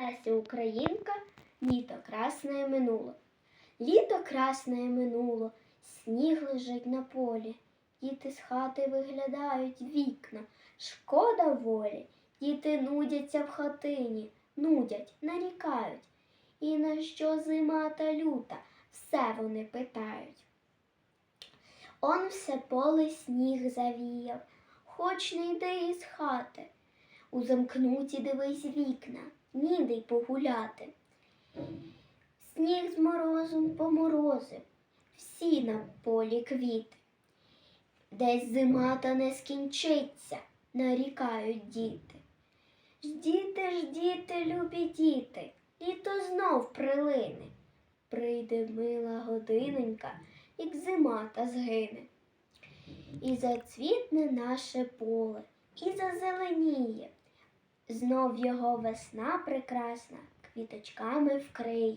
Леся Українка, літо красне минуло. Літо красне минуло, сніг лежить на полі. Діти з хати виглядають вікна. Шкода волі. Діти нудяться в хатині, нудять, нарікають. І на що зима та люта, все вони питають. Он все поле сніг завіяв, хоч не йди із хати. У замкнуті дивись вікна, ніде погуляти. Сніг з морозом поморозив, всі на полі квіти. Десь зима та не скінчиться, нарікають діти. Ждіте, ждіте, любі діти, літо знов прилине. Прийде мила годинонька, як зима та згине. І зацвітне наше поле, і зазеленіє. Знов його весна прекрасна квіточками вкриє.